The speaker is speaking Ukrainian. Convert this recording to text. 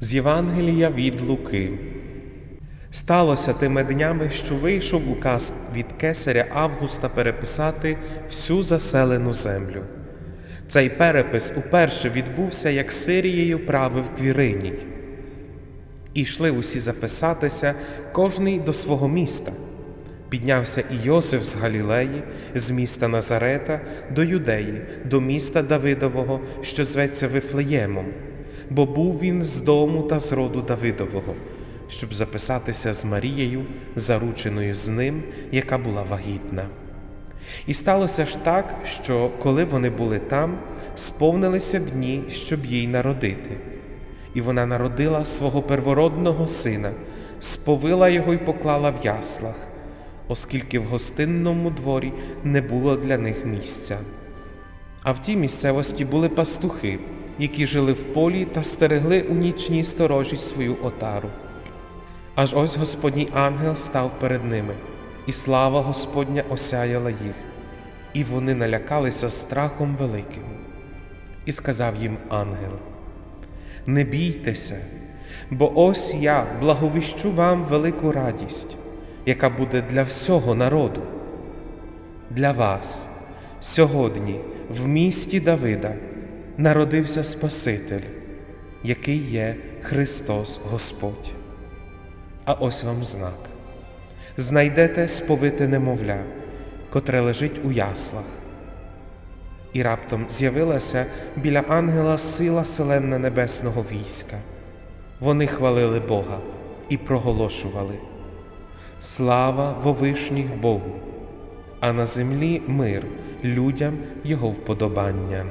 З Євангелія від Луки. Сталося тими днями, що вийшов указ від кесаря Августа переписати всю заселену землю. Цей перепис уперше відбувся, як Сирією правив Квіриній. І йшли усі записатися, кожний до свого міста. Піднявся і Йосиф з Галілеї, з міста Назарета до Юдеї, до міста Давидового, що зветься Вифлеємом, бо був він з дому та з роду Давидового, щоб записатися з Марією, зарученою з ним, яка була вагітна. І сталося ж так, що коли вони були там, сповнилися дні, щоб їй народити. І вона народила свого первородного сина, сповила його й поклала в яслах, оскільки в гостинному дворі не було для них місця. А в тій місцевості були пастухи, які жили в полі та стерегли у нічній сторожі свою отару. Аж ось Господній ангел став перед ними, і слава Господня осяяла їх, і вони налякалися страхом великим. І сказав їм ангел: Не бійтеся, бо ось я благовіщу вам велику радість, яка буде для всього народу. Для вас сьогодні в місті Давида народився Спаситель, який є Христос Господь. А ось вам знак. Знайдете сповите немовля, котре лежить у яслах. І раптом з'явилася біля ангела сила селенна небесного війська. Вони хвалили Бога і проголошували Слава вовишніх Богу, а на землі мир людям Його вподобання.